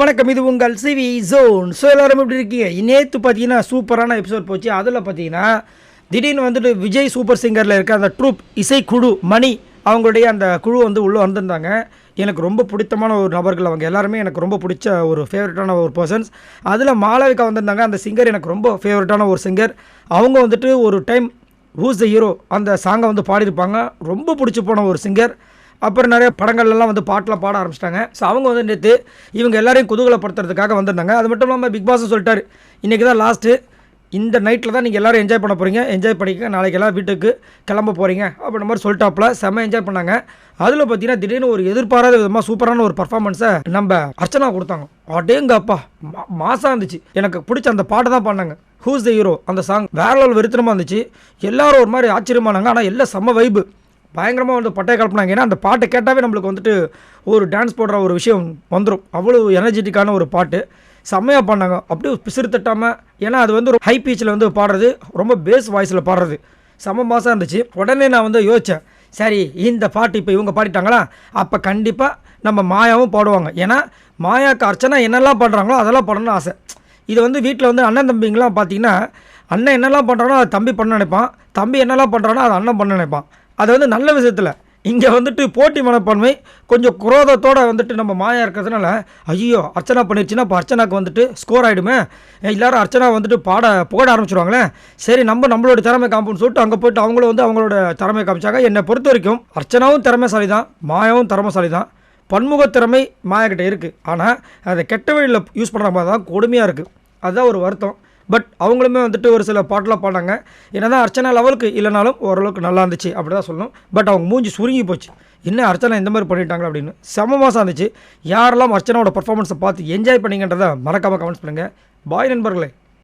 வணக்கம். இது உங்கள் சிவி ஜோன். ஸோ எல்லோரும் எப்படி இருக்கீங்க? நேற்று பார்த்தீங்கன்னா சூப்பரான எபிசோட் போச்சு. அதில் பார்த்தீங்கன்னா திடீர்னு வந்துட்டு விஜய் சூப்பர் சிங்கரில் இருக்க அந்த ட்ரூப் இசைக்குழு மணி அவங்களுடைய அந்த குழு வந்து உள்ளே வந்திருந்தாங்க. எனக்கு ரொம்ப பிடித்தமான ஒரு நபர்கள் அவங்க. எல்லாருமே எனக்கு ரொம்ப பிடிச்ச ஒரு ஃபேவரட்டான ஒரு பர்சன்ஸ் அதில் மாளவிகா வந்திருந்தாங்க. அந்த சிங்கர் எனக்கு ரொம்ப ஃபேவரட்டான ஒரு சிங்கர் அவங்க வந்துட்டு ஒரு டைம் ஹூஸ் த ஹீரோ அந்த சாங்கை வந்து பாடியிருப்பாங்க. ரொம்ப பிடிச்சி போன ஒரு சிங்கர் அப்புறம் நிறைய படங்கள்லாம் வந்து பாட்டெலாம் பாட ஆரம்பிச்சிட்டாங்க. ஸோ அவங்க வந்து நேற்று இவங்க எல்லாரையும் குதூகலப்படுத்துறதுக்காக வந்திருந்தாங்க. அது மட்டும் இல்லாமல் பிக் பாஸும் சொல்லிட்டாரு. இன்றைக்கி தான் லாஸ்ட்டு இந்த நைட்டில் தான் நீங்கள் எல்லோரும் என்ஜாய் பண்ண போகிறீங்க என்ஜாய் பண்ணிக்க நாளைக்கு எல்லாம் வீட்டுக்கு கிளம்ப போகிறீங்க அப்படின்ற மாதிரி சொல்லிட்டாப்புல. செம்ம என்ஜாய் பண்ணாங்க. அதில் பார்த்தீங்கன்னா திடீர்னு ஒரு எதிர்பாராத விதமாக சூப்பரான ஒரு பர்ஃபார்மன்ஸை நம்ம அர்ச்சனா கொடுத்தாங்க. அடேங்க அப்பா மா மாசாக இருந்துச்சு. எனக்கு பிடிச்ச அந்த பாட்டை தான் பண்ணாங்க ஹூஸ் த ஹீரோ அந்த சாங் வேற லெவல் வெறித்தனமாக இருந்துச்சு. எல்லாரும் ஒரு மாதிரி ஆச்சரியமானாங்க. ஆனால் எல்லாம் செம்ம வைப்பு பயங்கரமாக வந்து பட்டைய கலப்பினாங்க. ஏன்னா அந்த பாட்டை கேட்டாவே நம்மளுக்கு வந்துட்டு ஒரு டான்ஸ் போடுற ஒரு விஷயம் வந்துடும் அவ்வளோ எனர்ஜெட்டிக்கான ஒரு பாட்டு. செம்மையாக பண்ணாங்க அப்படியே பிசிறு தட்டாமல் ஏன்னா அது வந்து ஒரு ஹை பீச்சில் வந்து பாடுறது. ரொம்ப பேஸ் வாய்ஸில் பாடுறது. செம்ம மாதம் இருந்துச்சு. உடனே நான் வந்து யோசித்தேன் சரி இந்த பாட்டு இப்போ இவங்க பாடிட்டாங்களா? அப்போ கண்டிப்பாக நம்ம மாயாவும் பாடுவாங்க. ஏன்னா மாயாக்கு அர்ச்சனா என்னெல்லாம் பண்ணுறாங்களோ அதெல்லாம் பண்ணணும்னு ஆசை. இது வந்து வீட்டில் வந்து அண்ணன் தம்பிங்கெலாம் பார்த்தீங்கன்னா அண்ணன் என்னெல்லாம் பண்ணுறானோ அதை தம்பி பண்ண நினைப்பான். தம்பி என்னெல்லாம் பண்ணுறானோ அதை அண்ணன் பண்ண நினைப்பான். அது வந்து நல்ல விஷயத்தில். இங்கே வந்துட்டு போட்டி மனப்பான்மை கொஞ்சம் குரோதத்தோடு வந்துட்டு நம்ம மாயா இருக்கிறதுனால ஐயோ அர்ச்சனா பண்ணிடுச்சுன்னா இப்போ அர்ச்சனாக்கு வந்துட்டு ஸ்கோர் ஆகிடுமே எல்லாரும் அர்ச்சனா வந்துட்டு பாட போட ஆரம்பிச்சிருவாங்களே. சரி நம்ம நம்மளோட திறமை காமிப்புன்னு சொல்லிட்டு அங்கே போயிட்டு அவங்களும் வந்து அவங்களோட திறமை காமிச்சாங்க. என்னை பொறுத்த வரைக்கும் அர்ச்சனாவும் திறமைசாலி தான் மாயாவும் திறமைசாலி தான் பன்முக திறமை மாயாக்கிட்ட இருக்குது ஆனால் அதை கெட்ட வழியில் யூஸ் பண்ணுற மாதிரி தான் கொடுமையாக இருக்குது அதுதான் ஒரு வருத்தம். பட் அவங்களுமே வந்துட்டு ஒரு சில பாட்டெலாம் பாடினாங்க என்ன தான் அர்ச்சனா லெவலுக்கு இல்லைனாலும் ஓரளவுக்கு நல்லா இருந்துச்சு அப்படி தான் சொல்லணும். பட் அவங்க மூஞ்சி சுருங்கி போச்சு. என்ன அர்ச்சனா இந்த மாதிரி பண்ணிட்டாங்க அப்படின்னு செம மாதம் இருந்துச்சு. யாரெல்லாம் அர்ச்சனாவோட பர்ஃபார்மன்ஸை பார்த்து என்ஜாய் பண்ணீங்கன்றதை மறக்காமல் கமெண்ட்ஸ் பண்ணுங்கள் பாய் நண்பர்களே.